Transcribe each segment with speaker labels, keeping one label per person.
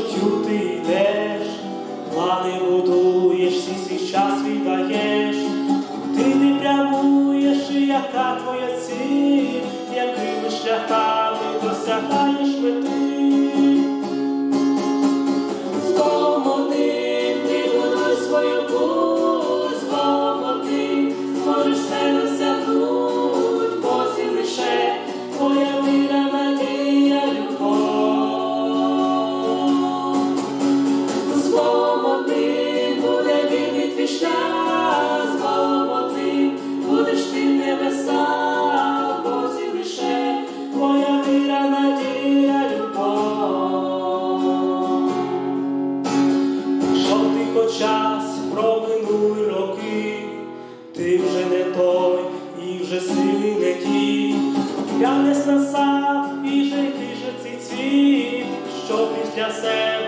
Speaker 1: ночю ти йдеш, плани будуєш всі свій. Сад і житті ж цей цвіт, що після себе.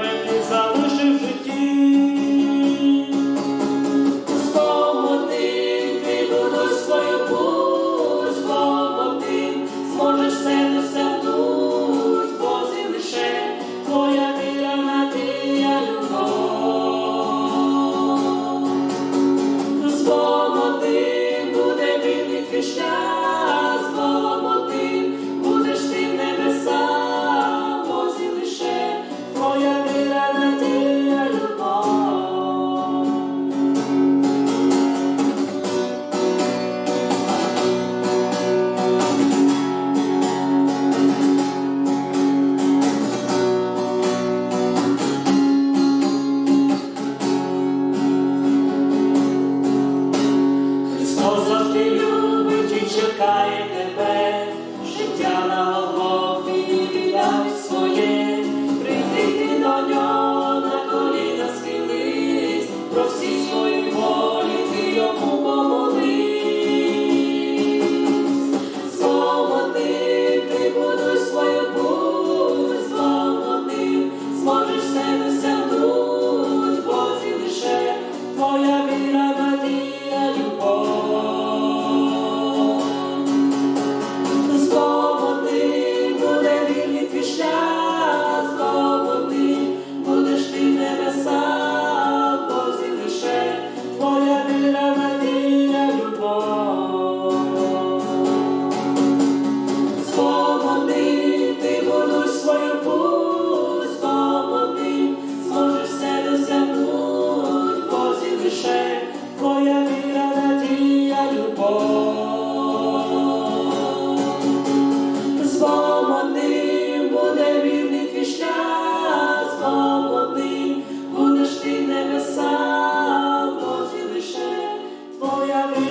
Speaker 1: find the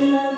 Speaker 1: love.